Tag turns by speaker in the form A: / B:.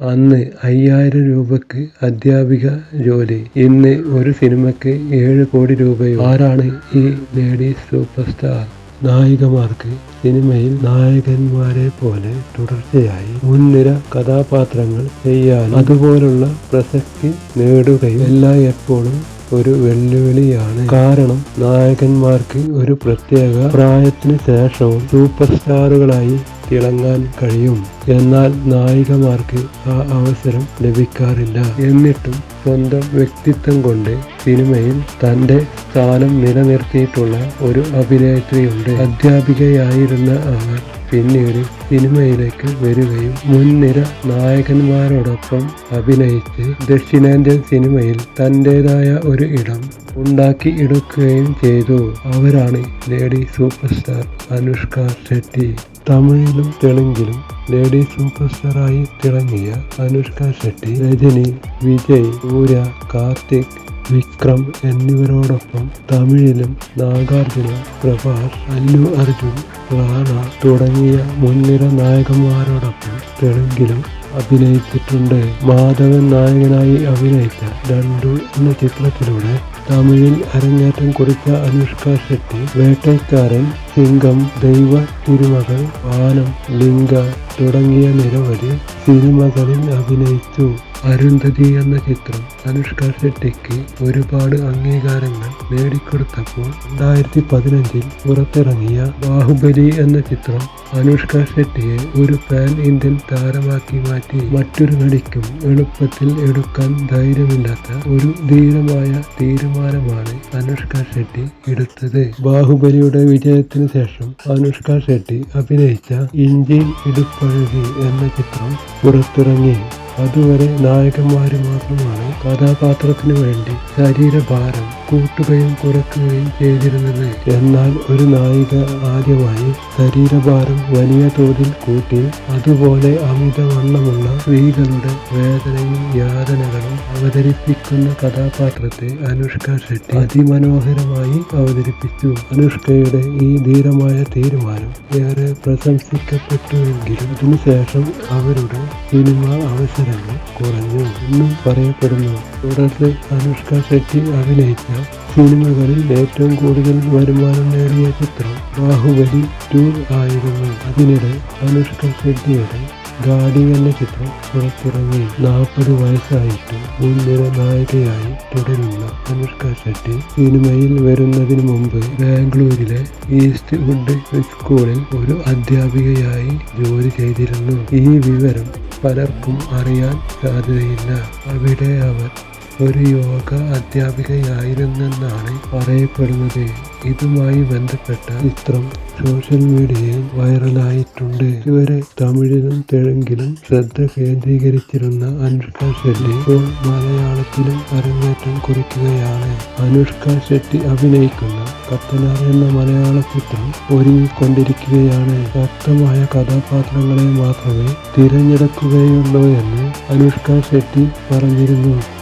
A: അന്ന് അയ്യായിരം രൂപയ്ക്ക് അധ്യാപിക ജോലി. ഇന്ന് ഒരു സിനിമയ്ക്ക് ഏഴ് കോടി രൂപയോ. ആരാണ് ഈ ലേഡി സൂപ്പർ സ്റ്റാർ? നായികമാർക്ക് സിനിമയിൽ നായകന്മാരെ പോലെ തുടർച്ചയായി മുൻനിര കഥാപാത്രങ്ങൾ ചെയ്യാൻ അതുപോലുള്ള പ്രസക്തി നേടുകയും എല്ലാം എപ്പോഴും ഒരു വെല്ലുവിളിയാണ്. കാരണം നായകന്മാർക്ക് ഒരു പ്രത്യേക പ്രായത്തിന് ശേഷവും സൂപ്പർ സ്റ്റാറുകളായി തിളങ്ങാൻ കഴിയും. എന്നാൽ നായികമാർക്ക് ആ അവസരം ലഭിക്കാറില്ല. എന്നിട്ടും സ്വന്തം വ്യക്തിത്വം കൊണ്ട് സിനിമയിൽ തന്റെ സ്ഥാനം നിലനിർത്തിയിട്ടുള്ള ഒരു അഭിനേത്രിയുണ്ട്. അധ്യാപികയായിരുന്ന അവർ പിന്നീട് സിനിമയിലേക്ക് വരികയും മുൻനിര നായകന്മാരോടൊപ്പം അഭിനയിച്ച് ദക്ഷിണേന്ത്യൻ സിനിമയിൽ തന്റെതായ ഒരു ഇടം ഉണ്ടാക്കി എടുക്കുകയും ചെയ്തു. അവരാണ് lady super star Anushka Shetty. തമിഴിലും തെലുങ്കിലും ലേഡി സൂപ്പർ സ്റ്റാറായി തിളങ്ങിയ അനുഷ്ക ഷെട്ടി രജനി വിജയ് ഊര കാർത്തിക് വിക്രം എന്നിവരോടൊപ്പം തമിഴിലും നാഗാർജുന പ്രഭാസ് അല്ലു അർജുൻ റാണ തുടങ്ങിയ മുൻനിര നായകന്മാരോടൊപ്പം തെലുങ്കിലും അഭിനയിച്ചിട്ടുണ്ട്. മാധവൻ നായകനായി അഭിനയിച്ച രണ്ടു എന്ന ചിത്രത്തിലൂടെ തമിഴിൽ അരങ്ങേറ്റം കുറിച്ച അനുഷ്ക ഷെട്ടി വേട്ടക്കാരൻ സിംഗം ദൈവ തിരുമകൾ വാനം ലിംഗ തുടങ്ങിയ നിരവധി സിനിമകളിൽ അഭിനയിച്ചു. അരുന്ധതി എന്ന ചിത്രം അനുഷ്ക ഷെട്ടിക്ക് ഒരുപാട് അംഗീകാരങ്ങൾ നേടിക്കൊടുത്തപ്പോൾ രണ്ടായിരത്തി പതിനഞ്ചിൽ പുറത്തിറങ്ങിയ ബാഹുബലി എന്ന ചിത്രം അനുഷ്ക ഷെട്ടിയെ ഒരു പാൻ ഇന്ത്യൻ താരമാക്കി മാറ്റി മറ്റൊരു നടിക്കും എളുപ്പത്തിൽ എടുക്കാൻ ധൈര്യമില്ലാത്ത ഒരു ധീരമായ തീരുമാനമാണ് അനുഷ്ക ഷെട്ടി എടുത്തത്. ബാഹുബലിയുടെ വിജയത്തിന് ശേഷം അനുഷ്ക ഷെട്ടി അഭിനയിച്ച ഇഞ്ചി ഇടുപ്പഴകി എന്ന ചിത്രം പുറത്തിറങ്ങി. അതുവരെ നായകന്മാർ മാത്രമാണ് കഥാപാത്രത്തിന് വേണ്ടി ശരീരഭാരം കൂട്ടുകയും കുറയ്ക്കുകയും ചെയ്തിരുന്നത്. എന്നാൽ ഒരു നായിക ആദ്യമായി ശരീരഭാരം വലിയ തോതിൽ കൂട്ടി അതുപോലെ അമിതവണ്ണമുള്ള സ്ത്രീകളുടെ വേദനയും യാതനകളും അവതരിപ്പിക്കുന്ന കഥാപാത്രത്തെ അനുഷ്ക ഷെട്ടി അതിമനോഹരമായി അവതരിപ്പിച്ചു. അനുഷ്കയുടെ ഈ ധീരമായ തീരുമാനം ഏറെ പ്രശംസിക്കപ്പെട്ടുവെങ്കിലും ഇതിനുശേഷം അവരുടെ സിനിമ അവസരങ്ങൾ കുറഞ്ഞു എന്നും പറയപ്പെടുന്നു. തുടർന്ന് അനുഷ്ക ഷെട്ടി അഭിനയിച്ച സിനിമകളിൽ ഏറ്റവും കൂടുതൽ വരുമാനം നേടിയ ചിത്രം ബാഹുബലി ടു ആയിരുന്നു. അതിനിടെ അനുഷ്ക ഷെട്ടിയുടെ ഗാഡി എന്ന ചിത്രം പുറത്തിറങ്ങി. നാൽപ്പത് വയസ്സായിട്ടും മുൻനിര നായികയായി തുടരുന്ന അനുഷ്ക ഷെട്ടി സിനിമയിൽ വരുന്നതിന് മുമ്പ് ബാംഗ്ലൂരിലെ ഈസ്റ്റ് വുഡ് സ്കൂളിൽ ഒരു അധ്യാപികയായി ജോലി ചെയ്തിരുന്നു. ഈ വിവരം പലർക്കും അറിയാൻ സാധ്യതയില്ല. അവിടെ അവർ ഒരു യോഗ അധ്യാപികയായിരുന്നെന്നാണ് പറയപ്പെടുന്നത്. ഇതുമായി ബന്ധപ്പെട്ട ചിത്രം സോഷ്യൽ മീഡിയയിൽ വൈറലായിട്ടുണ്ട്. ഇതുവരെ തമിഴിലും തെലുങ്കിലും ശ്രദ്ധ കേന്ദ്രീകരിച്ചിരുന്ന അനുഷ്ക ഷെട്ടി ഇപ്പോൾ മലയാളത്തിലും അരങ്ങേറ്റം കുറിക്കുകയാണ്. അനുഷ്ക ഷെട്ടി അഭിനയിക്കുന്ന. കത്തനാർ എന്ന മലയാള ചിത്രം ഒരുങ്ങിക്കൊണ്ടിരിക്കുകയാണ്. ശക്തമായ കഥാപാത്രങ്ങളെ മാത്രമേ തിരഞ്ഞെടുക്കുകയുള്ളൂ എന്ന് അനുഷ്ക ഷെട്ടി പറഞ്ഞിരുന്നു.